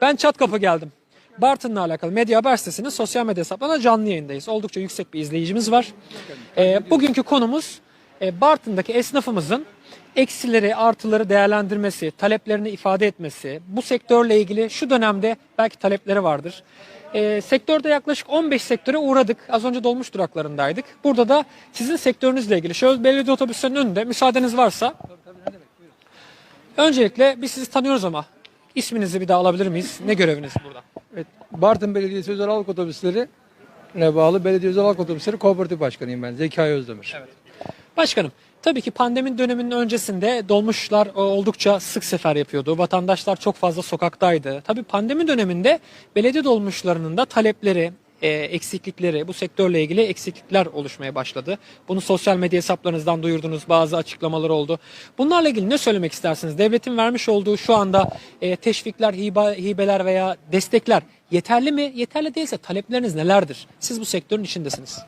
Ben çat kapı geldim. Bartın'la alakalı Medya Haber sitesinin sosyal medya hesaplarına canlı yayındayız. Oldukça yüksek bir izleyicimiz var. Ee, bugünkü konumuz e, Bartın'daki esnafımızın eksileri, artıları değerlendirmesi, taleplerini ifade etmesi. Bu sektörle ilgili şu dönemde belki talepleri vardır. Ee, sektörde yaklaşık 15 sektöre uğradık. Az önce dolmuş duraklarındaydık. Burada da sizin sektörünüzle ilgili şöyle belediye otobüslerinin önünde müsaadeniz varsa Öncelikle biz sizi tanıyoruz ama isminizi bir daha alabilir miyiz? Ne göreviniz burada? Evet, Bartın Belediyesi Özel Halk Otobüsleri ne bağlı Belediye Özel Halk Otobüsleri Kooperatif Başkanıyım ben. Zekai Özdemir. Başkanım, tabii ki pandemi döneminin öncesinde dolmuşlar e, oldukça sık sefer yapıyordu. Vatandaşlar çok fazla sokaktaydı. Tabii pandemi döneminde belediye dolmuşlarının da talepleri, e, eksiklikleri, bu sektörle ilgili eksiklikler oluşmaya başladı. Bunu sosyal medya hesaplarınızdan duyurdunuz, bazı açıklamalar oldu. Bunlarla ilgili ne söylemek istersiniz? Devletin vermiş olduğu şu anda e, teşvikler, hibe, hibeler veya destekler yeterli mi? Yeterli değilse talepleriniz nelerdir? Siz bu sektörün içindesiniz.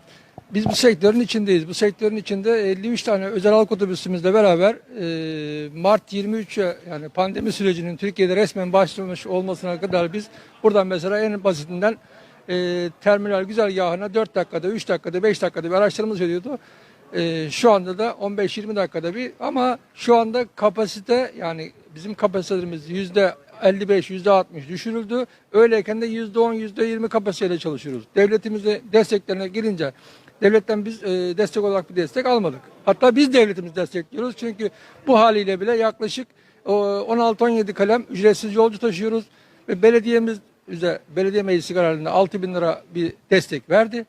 Biz bu sektörün içindeyiz. Bu sektörün içinde 53 tane özel halk otobüsümüzle beraber e, Mart 23'e yani pandemi sürecinin Türkiye'de resmen başlamış olmasına kadar biz buradan mesela en basitinden e, terminal güzergahına 4 dakikada, 3 dakikada, 5 dakikada bir araçlarımız ediyordu. E, şu anda da 15-20 dakikada bir ama şu anda kapasite yani bizim kapasitelerimiz yüzde 55, yüzde 60 düşürüldü. Öyleyken de yüzde 10, yüzde 20 kapasiteyle çalışıyoruz. Devletimize desteklerine girince devletten biz e, destek olarak bir destek almadık. Hatta biz devletimizi destekliyoruz çünkü bu haliyle bile yaklaşık e, 16-17 kalem ücretsiz yolcu taşıyoruz ve belediyemiz bize belediye meclisi kararında 6 bin lira bir destek verdi.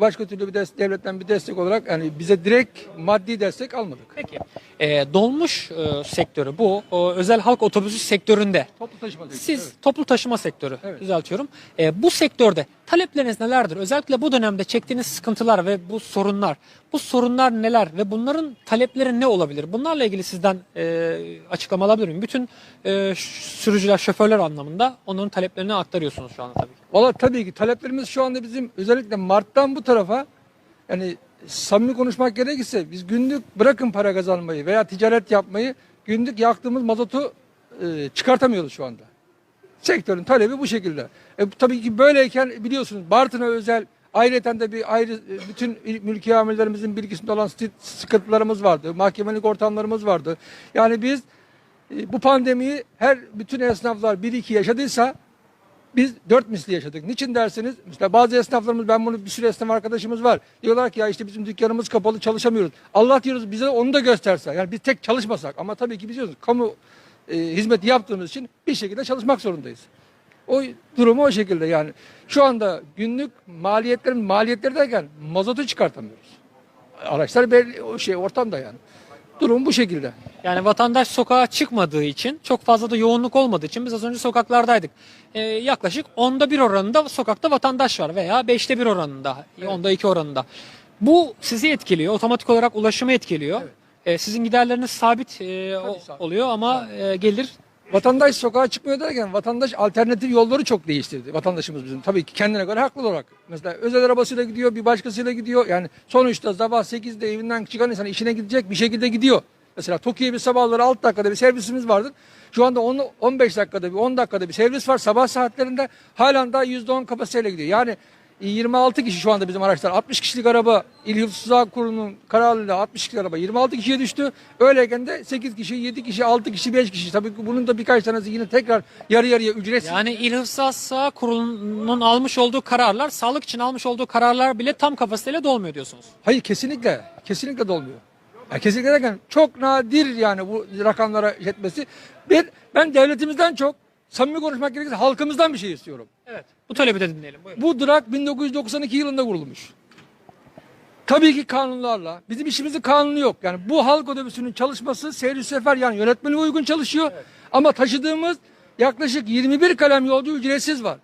Başka türlü bir des- devletten bir destek olarak yani bize direkt maddi destek almadık. Peki, e, dolmuş e, sektörü bu o, özel halk otobüsü sektöründe Toplu taşıma sektörü, Siz evet. toplu taşıma sektörü Evet. düzeltiyorum. E, bu sektörde talepleriniz nelerdir? Özellikle bu dönemde çektiğiniz sıkıntılar ve bu sorunlar. Bu sorunlar neler ve bunların talepleri ne olabilir? Bunlarla ilgili sizden e, açıklama alabilir miyim? Bütün e, sürücüler, şoförler anlamında onların taleplerini aktarıyorsunuz şu anda tabii ki. Valla tabii ki taleplerimiz şu anda bizim özellikle Mart'tan bu tarafa yani samimi konuşmak gerekirse biz günlük bırakın para kazanmayı veya ticaret yapmayı günlük yaktığımız mazotu e, çıkartamıyoruz şu anda. Sektörün talebi bu şekilde. E, tabii ki böyleyken biliyorsunuz Bartın'a özel ayrıca de bir ayrı e, bütün mülki amirlerimizin bilgisinde olan sıkıntılarımız vardı. Mahkemelik ortamlarımız vardı. Yani biz e, bu pandemiyi her bütün esnaflar bir iki yaşadıysa biz dört misli yaşadık. Niçin derseniz mesela bazı esnaflarımız ben bunu bir sürü esnaf arkadaşımız var. Diyorlar ki ya işte bizim dükkanımız kapalı çalışamıyoruz. Allah diyoruz bize onu da gösterse. Yani biz tek çalışmasak ama tabii ki biz diyoruz kamu e, hizmeti yaptığımız için bir şekilde çalışmak zorundayız. O durumu o şekilde yani. Şu anda günlük maliyetlerin maliyetleri derken mazotu çıkartamıyoruz. Araçlar belli o şey ortamda yani. Durum bu şekilde. Yani vatandaş sokağa çıkmadığı için, çok fazla da yoğunluk olmadığı için biz az önce sokaklardaydık. E, yaklaşık onda bir oranında sokakta vatandaş var veya beşte bir oranında, onda iki oranında. Bu sizi etkiliyor, otomatik olarak ulaşımı etkiliyor. E, sizin giderleriniz sabit, e, o- oluyor ama e, gelir Vatandaş sokağa çıkmıyor derken vatandaş alternatif yolları çok değiştirdi. Vatandaşımız bizim tabii ki kendine göre haklı olarak. Mesela özel arabasıyla gidiyor, bir başkasıyla gidiyor. Yani sonuçta sabah 8'de evinden çıkan insan işine gidecek bir şekilde gidiyor. Mesela Tokyo'ya bir sabahları 6 dakikada bir servisimiz vardır. Şu anda onu 15 dakikada bir 10 dakikada bir servis var. Sabah saatlerinde halen daha %10 kapasiteyle gidiyor. Yani 26 kişi şu anda bizim araçlar. 60 kişilik araba İl Hıfzı Kurulu'nun kararıyla 60 kişilik araba 26 kişiye düştü. Öyleyken de 8 kişi, 7 kişi, 6 kişi, 5 kişi. Tabii ki bunun da birkaç tanesi yine tekrar yarı yarıya ücretsiz. Yani İl Hıfzı Hassa Kurulu'nun almış olduğu kararlar, sağlık için almış olduğu kararlar bile tam kapasiteyle dolmuyor diyorsunuz. Hayır kesinlikle. Kesinlikle dolmuyor. Ya kesinlikle derken çok nadir yani bu rakamlara yetmesi. Bir, ben devletimizden çok samimi konuşmak gerekirse halkımızdan bir şey istiyorum. Evet. Bu talebi de dinleyelim. Buyurun. Bu durak 1992 yılında kurulmuş. Tabii ki kanunlarla. Bizim işimizin kanunu yok. Yani bu halk otobüsünün çalışması seyir sefer yani yönetmeliğe uygun çalışıyor. Ama taşıdığımız yaklaşık 21 kalem yolcu ücretsiz var.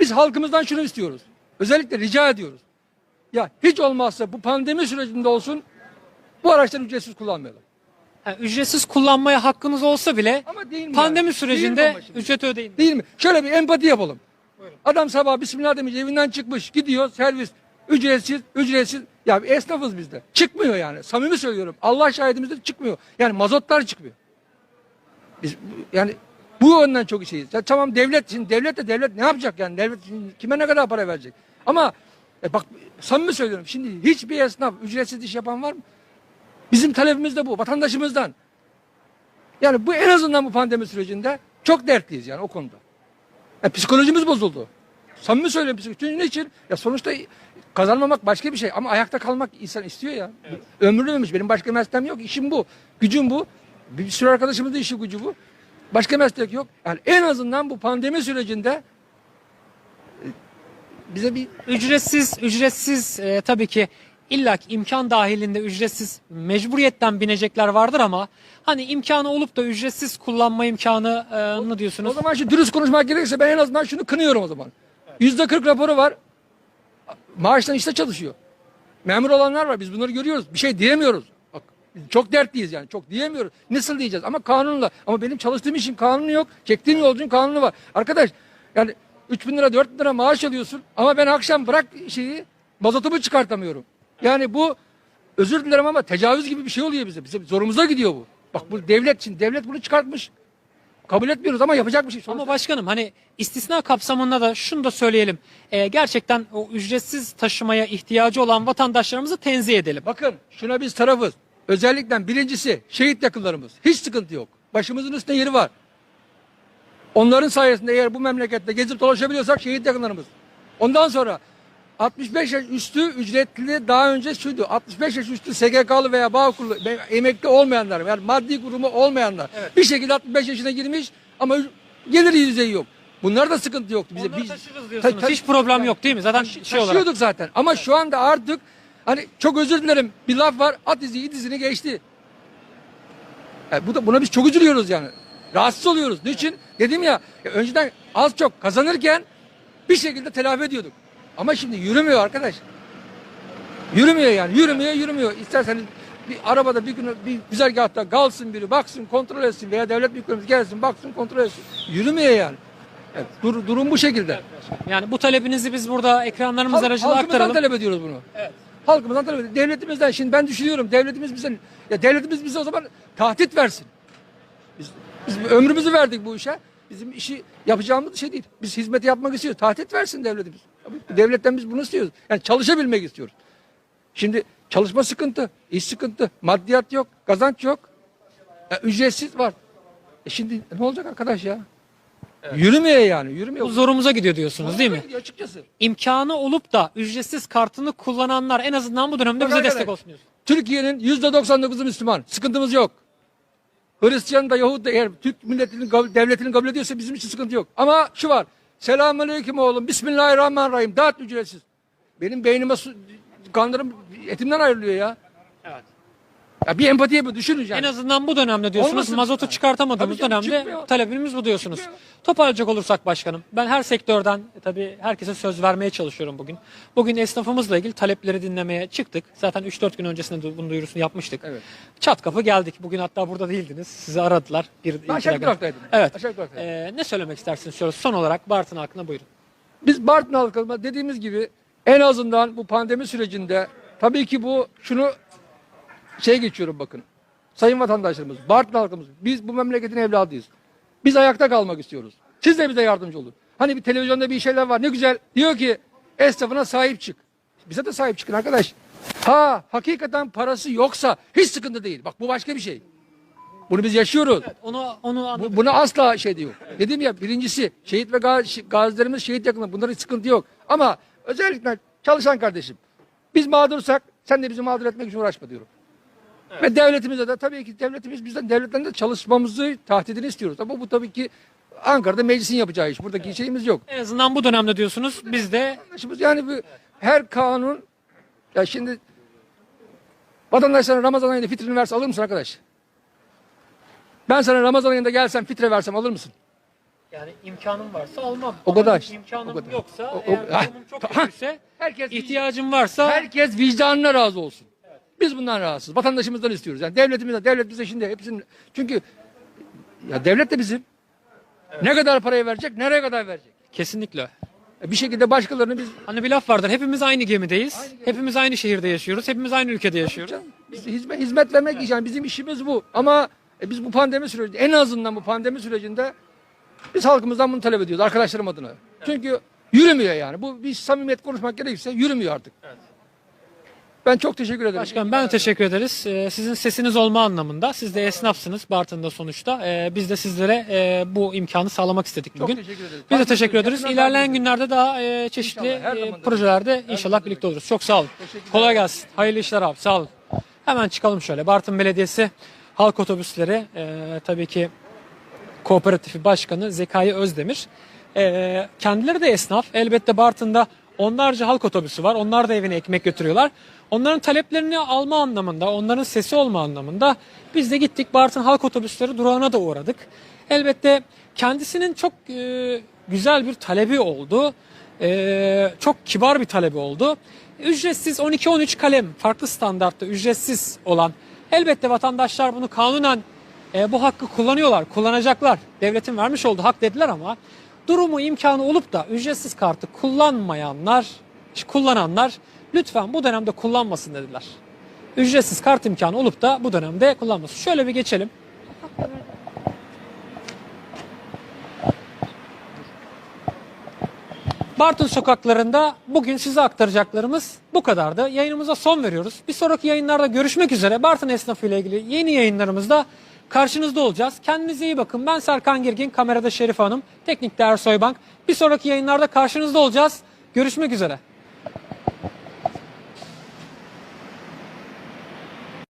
Biz halkımızdan şunu istiyoruz. Özellikle rica ediyoruz. Ya hiç olmazsa bu pandemi sürecinde olsun bu araçları ücretsiz kullanmayalım. Ha, ücretsiz kullanmaya hakkınız olsa bile Ama değil mi pandemi yani? Değil sürecinde şimdi? ücret ödeyin. Değil mi? Şöyle bir empati yapalım. Adam sabah bismillah demiş evinden çıkmış gidiyor servis ücretsiz ücretsiz. Ya esnafız biz de. Çıkmıyor yani. Samimi söylüyorum. Allah şahidimizdir çıkmıyor. Yani mazotlar çıkmıyor. Biz yani Bu yönden çok şeyiz. Ya tamam devlet şimdi devlet de devlet ne yapacak yani? Devlet kime ne kadar para verecek? Ama e bak samimi söylüyorum. Şimdi hiçbir esnaf ücretsiz iş yapan var mı? Bizim talebimiz de bu vatandaşımızdan. Yani bu en azından bu pandemi sürecinde çok dertliyiz yani o konuda. Ya psikolojimiz bozuldu. Samimi söylüyorum. Çünkü niçin? Ya sonuçta kazanmamak başka bir şey ama ayakta kalmak insan istiyor ya. Ömrü demiş benim başka mesleğim yok. İşim bu. Gücüm bu. Bir sürü arkadaşımın da işi gücü bu. Başka meslek yok. Yani en azından bu pandemi sürecinde e, bize bir Ücretsiz, ücretsiz e, tabii ki illaki imkan dahilinde ücretsiz mecburiyetten binecekler vardır ama hani imkanı olup da ücretsiz kullanma imkanı ne diyorsunuz? O zaman şu dürüst konuşmak gerekirse ben en azından şunu kınıyorum o zaman. Yüzde kırk raporu var. Maaştan işte çalışıyor. Memur olanlar var. Biz bunları görüyoruz. Bir şey diyemiyoruz. Bak, çok dertliyiz yani. Çok diyemiyoruz. Nasıl diyeceğiz? Ama kanunla. Ama benim çalıştığım işin kanunu yok. Çektiğim yolcunun kanunu var. Arkadaş yani 3 bin lira 4 bin lira maaş alıyorsun. Ama ben akşam bırak şeyi mazotumu çıkartamıyorum. Yani bu özür dilerim ama tecavüz gibi bir şey oluyor bize. Bize zorumuza gidiyor bu. Bak bu devlet için devlet bunu çıkartmış. Kabul etmiyoruz ama yapacak bir şey. Ama Sonuçta- başkanım hani istisna kapsamında da şunu da söyleyelim. E, gerçekten o ücretsiz taşımaya ihtiyacı olan vatandaşlarımızı tenzih edelim. Bakın şuna biz tarafız. Özellikle birincisi şehit yakınlarımız. Hiç sıkıntı yok. Başımızın üstünde yeri var. Onların sayesinde eğer bu memlekette gezip dolaşabiliyorsak şehit yakınlarımız. Ondan sonra 65 yaş üstü ücretli daha önce şuydu. 65 yaş üstü SGK'lı veya Bağkurlu emekli olmayanlar yani maddi kurumu olmayanlar. Bir şekilde 65 yaşına girmiş ama gelir düzeyi yok. Bunlar da sıkıntı yoktu bize. Onları taşırız diyorsunuz. Ta- ta- Hiç problem yok değil mi? Zaten Taşı- şey olarak. taşıyorduk zaten. Ama şu anda artık hani çok özür dilerim bir laf var at izi it izini geçti. E, bu da buna biz çok üzülüyoruz yani. Rahatsız oluyoruz. Niçin? Dedim ya, ya önceden az çok kazanırken bir şekilde telafi ediyorduk. Ama şimdi yürümüyor arkadaş. Yürümüyor yani. Yürümüyor, yürümüyor. İsterseniz bir arabada bir gün bir güzergahta kalsın biri baksın kontrol etsin veya devlet büyüklerimiz gelsin baksın kontrol etsin. Yürümüyor yani. Evet, dur, durum bu şekilde. Yani bu talebinizi biz burada ekranlarımız Halk- aracılığıyla halkımızdan aktaralım. talep ediyoruz bunu. Halkımızdan talep ediyoruz. Devletimizden şimdi ben düşünüyorum devletimiz bize ya devletimiz bize o zaman tahdit versin. Biz, biz ömrümüzü verdik bu işe. Bizim işi yapacağımız şey değil. Biz hizmeti yapmak istiyoruz. Tahdit versin devletimiz. Devletten biz bunu istiyoruz. Yani çalışabilmek istiyoruz. Şimdi çalışma sıkıntı, iş sıkıntı, maddiyat yok, kazanç yok. Ya, ücretsiz var. E şimdi ne olacak arkadaş ya? Yürümüyor yani, yürümüyor. Bu zorumuza gidiyor diyorsunuz değil mi? Açıkçası. İmkanı olup da ücretsiz kartını kullananlar en azından bu dönemde Bak bize destek olsun diyorsun. Türkiye'nin yüzde 99'u Müslüman. Sıkıntımız yok. Hristiyan da Yahudi da eğer Türk milletinin devletinin kabul ediyorsa bizim için sıkıntı yok. Ama şu var. Selamünaleyküm oğlum. Bismillahirrahmanirrahim. Dağıt ücretsiz. Benim beynime su, kanlarım etimden ayrılıyor ya. Evet. Ya bir empati yapın düşünün yani. En azından bu dönemde diyorsunuz. Olmasın. Mazotu çıkartamadığımız Tabii canım, dönemde çıkmıyor. talebimiz bu diyorsunuz. Çıkmıyor. Toparlayacak olursak başkanım. Ben her sektörden e, tabii herkese söz vermeye çalışıyorum bugün. Bugün esnafımızla ilgili talepleri dinlemeye çıktık. Zaten 3-4 gün öncesinde de bunun duyurusunu yapmıştık. Evet. Çat kapı geldik. Bugün hatta burada değildiniz. Sizi aradılar. Bir Ben aşağı duraktaydım. Evet. Aşağı duraktaydım. Ee, ne söylemek istersiniz? Şöyle son olarak Bartın hakkında buyurun. Biz Bartın halkına dediğimiz gibi en azından bu pandemi sürecinde tabii ki bu şunu şey geçiyorum bakın. Sayın vatandaşlarımız, Bartın halkımız biz bu memleketin evladıyız. Biz ayakta kalmak istiyoruz. Siz de bize yardımcı olun. Hani bir televizyonda bir şeyler var ne güzel. Diyor ki esnafına sahip çık. Bize de sahip çıkın arkadaş. Ha hakikaten parası yoksa hiç sıkıntı değil. Bak bu başka bir şey. Bunu biz yaşıyoruz. Onu onu anladım. Bu, buna asla şey diyor. Dedim ya birincisi şehit ve gaz, gazilerimiz şehit yakınları. Bunların sıkıntı yok. Ama özellikle çalışan kardeşim. Biz mağdursak sen de bizi mağdur etmek için uğraşma diyorum. Ve devletimize de tabii ki devletimiz bizden devletten de çalışmamızı tahdidini istiyoruz. Ama bu tabii ki Ankara'da meclisin yapacağı iş. Buradaki şeyimiz yok. En azından bu dönemde diyorsunuz. Biz de yani bu her kanun ya şimdi vatandaşların Ramazan ayında fitrini verse alır mısın arkadaş? Ben sana Ramazan ayında gelsem fitre versem alır mısın? yani imkanım varsa almam. O Ama kadar. İmkanım O kadar. yoksa O- o- eğer durumum çok kötüyse Herkes ihtiyacım varsa Herkes vicdanına razı olsun. Biz bundan rahatsız. Vatandaşımızdan istiyoruz. Yani devletimizden, devlet bize şimdi hepsinin çünkü ya devlet de bizim. Ne kadar parayı verecek, nereye kadar verecek? kesinlikle. E Bir şekilde başkalarını biz Hani bir laf vardır. Hepimiz aynı gemideyiz. Hepimiz aynı şehirde yaşıyoruz. Hepimiz aynı ülkede yaşıyoruz. Canım, biz hizmet, hizmet vermek yani bizim işimiz bu. Ama e, biz bu pandemi sürecinde en azından bu pandemi sürecinde Biz halkımızdan bunu talep ediyoruz arkadaşlarım adına. Çünkü yürümüyor yani. Bu bir samimiyet konuşmak gerekirse yürümüyor artık. Ben çok teşekkür ederim. Başkanım ben de teşekkür ederiz. Ee, sizin sesiniz olma anlamında. Siz de esnafsınız Bartın'da sonuçta. Ee, biz de sizlere e, bu imkanı sağlamak istedik Çok bugün. teşekkür ederiz. Biz de teşekkür ederiz. Yakından İlerleyen günlerde daha e, çeşitli İnşallah, her e, zaman projelerde Her inşallah birlikte oluruz. Çok sağ olun. Kolay gelsin. Hayırlı işler abi. Sağ olun. Hemen çıkalım şöyle. Bartın Belediyesi halk otobüsleri e, tabii ki Kooperatifi Başkanı Zekai Özdemir. Ee, kendileri de esnaf. Elbette Bartın'da onlarca halk otobüsü var. Onlar da evine ekmek götürüyorlar. Onların taleplerini alma anlamında, onların sesi olma anlamında biz de gittik Bartın halk otobüsleri durağına da uğradık. Elbette kendisinin çok e, güzel bir talebi oldu. E, çok kibar bir talebi oldu. Ücretsiz 12-13 kalem farklı standartta ücretsiz olan elbette vatandaşlar bunu kanunen e, bu hakkı kullanıyorlar, kullanacaklar. Devletin vermiş olduğu hak dediler ama durumu imkanı olup da ücretsiz kartı kullanmayanlar, kullananlar lütfen bu dönemde kullanmasın dediler. Ücretsiz kart imkanı olup da bu dönemde kullanmasın. Şöyle bir geçelim. Bartın sokaklarında bugün size aktaracaklarımız bu kadardı. Yayınımıza son veriyoruz. Bir sonraki yayınlarda görüşmek üzere. Bartın esnafı ile ilgili yeni yayınlarımızda karşınızda olacağız. Kendinize iyi bakın. Ben Serkan Girgin, kamerada Şerif Hanım, teknikte Ersoy Bank. Bir sonraki yayınlarda karşınızda olacağız. Görüşmek üzere.